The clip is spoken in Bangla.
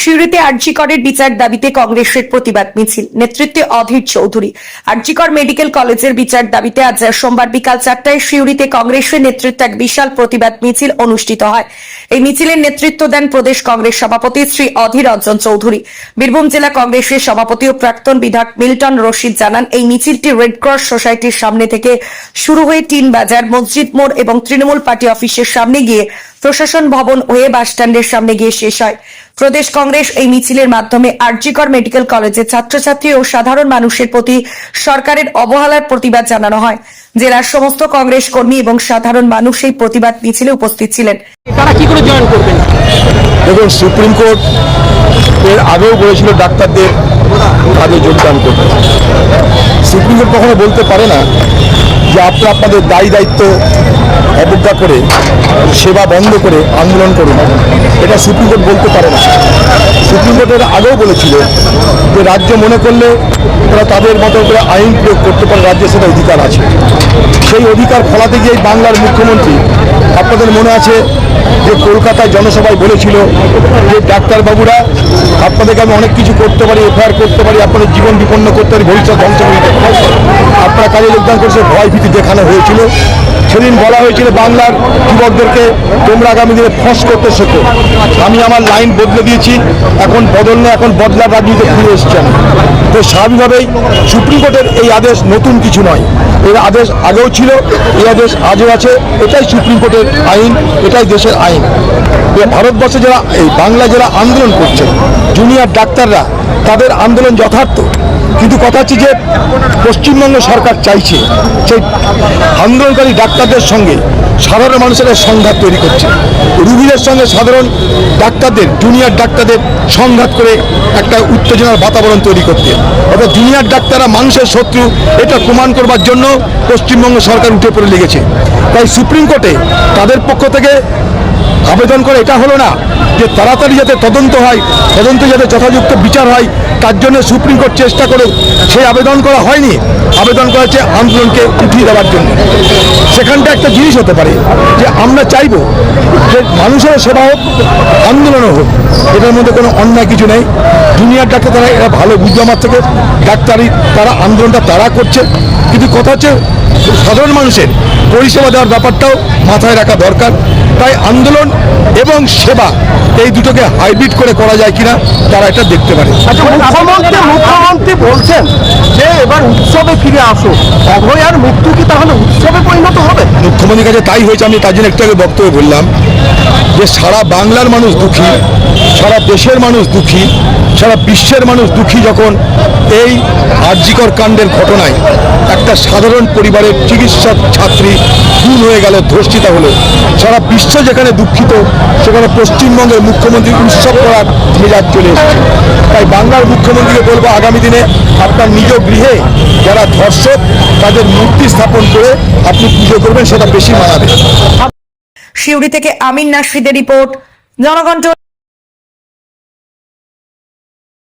সিউড়িতে আরজিকরের বিচার দাবিতে কংগ্রেসের প্রতিবাদ মিছিল। নেতৃত্বে অধীর চৌধুরী। আরজিকর মেডিকেল কলেজের বিচার দাবিতে আজ সোমবার বিকাল চারটায় সিউড়িতে কংগ্রেসের নেতৃত্বে এক বিশাল প্রতিবাদ মিছিল অনুষ্ঠিত হয়। এই মিছিলের নেতৃত্ব দেন প্রদেশ কংগ্রেস সভাপতি শ্রী অধীর রঞ্জন চৌধুরী। বীরভূম জেলা কংগ্রেসের সভাপতি ও প্রাক্তন বিধায়ক মিল্টন রশিদ জানান, এই মিছিলটি রেড ক্রস সোসাইটির সামনে থেকে শুরু হয়ে টিন বাজার, মসজিদ মোড় এবং তৃণমূল পার্টি অফিসের সামনে গিয়ে প্রশাসন ভবন হয়ে বাসস্ট্যান্ডের সামনে গিয়ে শেষ হয়। প্রদেশ কংগ্রেস এই মিছিলের মাধ্যমে আরজিকর মেডিকেল কলেজের ছাত্রছাত্রী ও সাধারণ মানুষের প্রতি সরকারের অবহেলার প্রতিবাদ জানানো হয়। জেলার সমস্ত কংগ্রেস কর্মী এবং সাধারণ মানুষ এই প্রতিবাদ মিছিলে উপস্থিত ছিলেন। তারা কি করে জয়েন করবেন? দেখুন সুপ্রিম কোর্ট এর আগেও বলেছিল ডাক্তারদের কাজে যোগদান করতে। সুপ্রিম কোর্ট কখনো বলতে পারে না যে আপনারা আপনাদের দায়ী দায়িত্ব অবজ্ঞা করে, সেবা বন্ধ করে আন্দোলন করুন। এটা সুপ্রিম কোর্ট বলতে পারে না। সুপ্রিম কোর্টের আগেও বলেছিল যে রাজ্য মনে করলে তারা তাদের মতো করে আইন প্রয়োগ করতে পারে রাজ্যের সেটা অধিকার আছে। সেই অধিকার ফলাতে গিয়ে বাংলার মুখ্যমন্ত্রী আপনাদের মনে আছে যে কলকাতায় জনসভায় বলেছিল যে ডাক্তারবাবুরা, আপনাদেরকে আমি অনেক কিছু করতে পারি, এফআইআর করতে পারি, আপনাদের জীবন বিপন্ন করতে পারি, ভবিষ্যৎ ধ্বংস করে দিতে পারি। আপনারা কাজে যোগদান করেছে ভয় ভীতি দেখানো হয়েছিল। সেদিন বলা হয়েছিল, বাংলার যুবকদেরকে তোমরা আগামী দিনে ফস করতে শেখো। আমি আমার লাইন বদলে দিয়েছি, এখন বদল না এখন বদলার রাজনীতিতে ফিরে এসেছি আমি। তো স্বাভাবিকভাবেই সুপ্রিম কোর্টের এই আদেশ নতুন কিছু নয়। এর আদেশ আগেও ছিল, এই আদেশ আজও আছে। এটাই সুপ্রিম কোর্টের আইন, এটাই দেশের আইন। ভারতবর্ষে যারা, এই বাংলা যারা আন্দোলন করছে জুনিয়র ডাক্তাররা, তাদের আন্দোলন যথার্থ। কিন্তু কথা হচ্ছে যে পশ্চিমবঙ্গ সরকার চাইছে, সেই আন্দোলনকারী ডাক্তারদের সঙ্গে সাধারণ মানুষের সংঘাত তৈরি করছে। রুগীদের সঙ্গে সাধারণ ডাক্তারদের, জুনিয়র ডাক্তারদের সংঘাত করে একটা উত্তেজনার বাতাবরণ তৈরি করতে। অর্থাৎ জুনিয়র ডাক্তাররা মানুষের শত্রু, এটা প্রমাণ করবার জন্য পশ্চিমবঙ্গ সরকার উঠে পড়ে লেগেছে। তাই সুপ্রিম কোর্টে তাদের পক্ষ থেকে আবেদন করে, এটা হলো না যে তাড়াতাড়ি যাতে তদন্ত হয়, তদন্ত যাতে যথাযুক্ত বিচার হয়, তার জন্য সুপ্রিম কোর্ট চেষ্টা করে সেই আবেদন করা হয়নি। আবেদন করা হচ্ছে আন্দোলনকে উঠিয়ে দেওয়ার জন্য। সেখানটা একটা জিনিস হতে পারে যে আমরা চাইব যে মানুষের সেবা হোক, আন্দোলনও হোক। এটার মধ্যে কোনো অন্যায় কিছু নেই। জুনিয়র ডাক্তার তারা এরা ভালো বুঝবে আমার থেকে। ডাক্তারি তারা আন্দোলনটা তারা করছে। কিন্তু কথা হচ্ছে সাধারণ মানুষের পরিষেবা দেওয়ার ব্যাপারটাও মাথায় রাখা দরকার। তাই আন্দোলন এবং সেবা এই দুটোকে হাইব্রিড করে করা যায় কিনা তারা এটা দেখতে পারে। আচ্ছা মুখ্যমন্ত্রী মুখ্যমন্ত্রী বলছেন যে এবার উৎসবে ফিরে আসো। অভয় আর মৃত্যু কি তাহলে উৎসবে পরিণত হবে? মুখ্যমন্ত্রীর কাছে তাই হয়েছে আমি তার জন্য একটু আগে বক্তব্য বললাম যে সারা বাংলার মানুষ দুঃখী সারা দেশের মানুষ দুঃখী সারা বিশ্বের মানুষ দুঃখী যখন এই আর্যিকর কাণ্ডের ঘটনায় একটা সাধারণ পরিবারের চিকিৎসক ছাত্রী খুন হয়ে গেল ধর্ষিতা হলো। সারা বিশ্ব যেখানে দুঃখিত, সেখানে পশ্চিমবঙ্গের মুখ্যমন্ত্রী উৎসব করার মেজাজ চলে এসেছে। তাই বাংলার মুখ্যমন্ত্রীকে বলব, আগামী দিনে আপনার নিজ গৃহে যারা ধর্ষক, তাদের মূর্তি স্থাপন করে আপনি পুজো করবেন, সেটা বেশি মানাবে। সিউড়ি থেকে আমিন নাসরিদের রিপোর্ট, জনকণ্ঠ